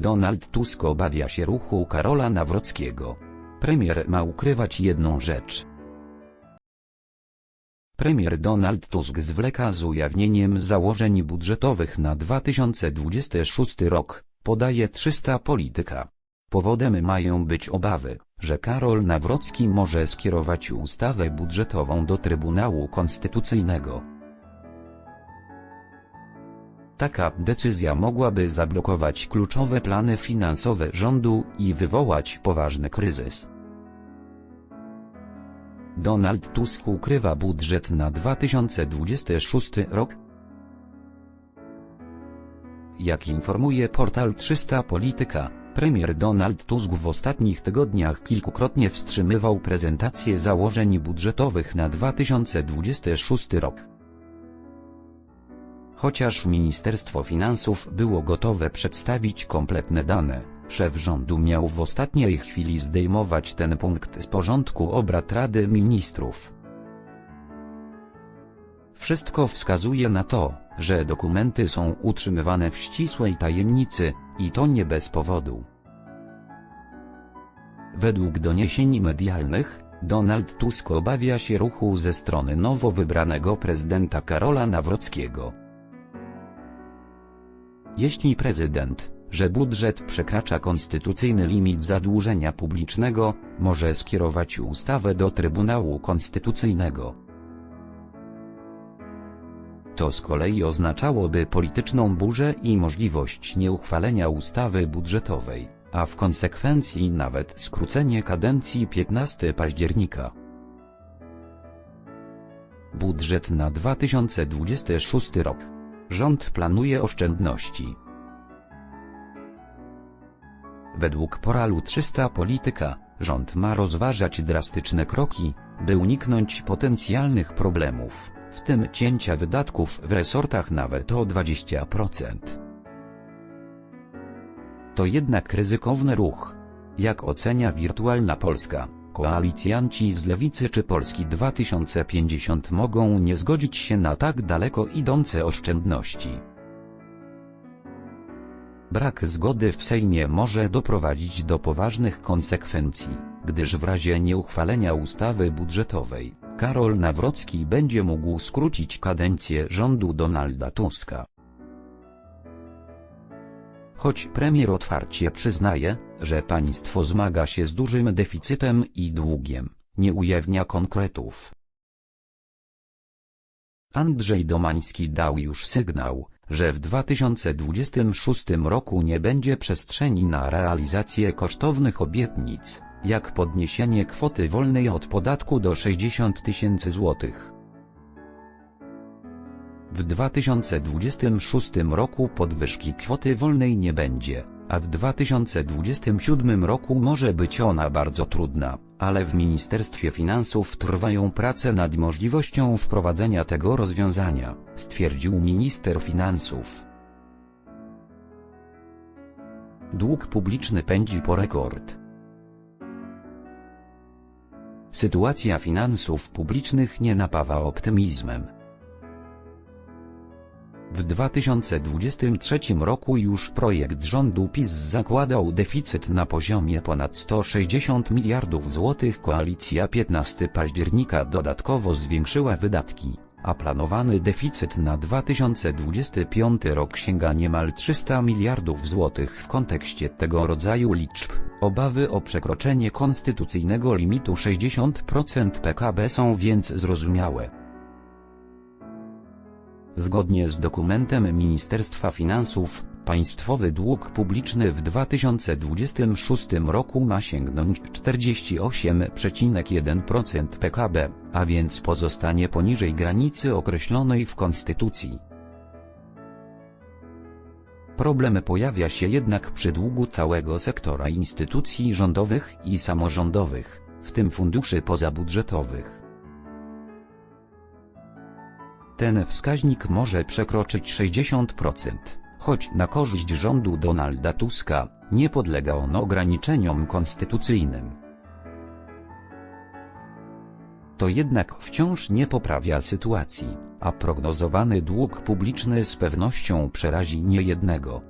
Donald Tusk obawia się ruchu Karola Nawrockiego. Premier ma ukrywać jedną rzecz. Premier Donald Tusk zwleka z ujawnieniem założeń budżetowych na 2026 rok, podaje 300 polityka. Powodem mają być obawy, że Karol Nawrocki może skierować ustawę budżetową do Trybunału Konstytucyjnego. Taka decyzja mogłaby zablokować kluczowe plany finansowe rządu i wywołać poważny kryzys. Donald Tusk ukrywa budżet na 2026 rok. Jak informuje portal 300 Polityka, premier Donald Tusk w ostatnich tygodniach kilkukrotnie wstrzymywał prezentację założeń budżetowych na 2026 rok. Chociaż Ministerstwo Finansów było gotowe przedstawić kompletne dane, szef rządu miał w ostatniej chwili zdejmować ten punkt z porządku obrad Rady Ministrów. Wszystko wskazuje na to, że dokumenty są utrzymywane w ścisłej tajemnicy, i to nie bez powodu. Według doniesień medialnych, Donald Tusk obawia się ruchu ze strony nowo wybranego prezydenta Karola Nawrockiego. Jeśli prezydent, że budżet przekracza konstytucyjny limit zadłużenia publicznego, może skierować ustawę do Trybunału Konstytucyjnego. To z kolei oznaczałoby polityczną burzę i możliwość nieuchwalenia ustawy budżetowej, a w konsekwencji nawet skrócenie kadencji 15 października. Budżet na 2026 rok. Rząd planuje oszczędności. Według portalu 300 Polityka, rząd ma rozważać drastyczne kroki, by uniknąć potencjalnych problemów, w tym cięcia wydatków w resortach nawet o 20%. To jednak ryzykowny ruch. Jak ocenia Wirtualna Polska, koalicjanci z Lewicy czy Polski 2050 mogą nie zgodzić się na tak daleko idące oszczędności. Brak zgody w Sejmie może doprowadzić do poważnych konsekwencji, gdyż w razie nieuchwalenia ustawy budżetowej, Karol Nawrocki będzie mógł skrócić kadencję rządu Donalda Tuska. Choć premier otwarcie przyznaje, że państwo zmaga się z dużym deficytem i długiem, nie ujawnia konkretów. Andrzej Domański dał już sygnał, że w 2026 roku nie będzie przestrzeni na realizację kosztownych obietnic, jak podniesienie kwoty wolnej od podatku do 60 tysięcy złotych. W 2026 roku podwyżki kwoty wolnej nie będzie, a w 2027 roku może być ona bardzo trudna, ale w Ministerstwie Finansów trwają prace nad możliwością wprowadzenia tego rozwiązania, stwierdził minister finansów. Dług publiczny pędzi po rekord. Sytuacja finansów publicznych nie napawa optymizmem. W 2023 roku już projekt rządu PiS zakładał deficyt na poziomie ponad 160 miliardów złotych. Koalicja 15 października dodatkowo zwiększyła wydatki, a planowany deficyt na 2025 rok sięga niemal 300 miliardów złotych w kontekście tego rodzaju liczb. Obawy o przekroczenie konstytucyjnego limitu 60% PKB są więc zrozumiałe. Zgodnie z dokumentem Ministerstwa Finansów, państwowy dług publiczny w 2026 roku ma sięgnąć 48,1% PKB, a więc pozostanie poniżej granicy określonej w Konstytucji. Problem pojawia się jednak przy długu całego sektora instytucji rządowych i samorządowych, w tym funduszy pozabudżetowych. Ten wskaźnik może przekroczyć 60%, choć na korzyść rządu Donalda Tuska, nie podlega on ograniczeniom konstytucyjnym. To jednak wciąż nie poprawia sytuacji, a prognozowany dług publiczny z pewnością przerazi niejednego.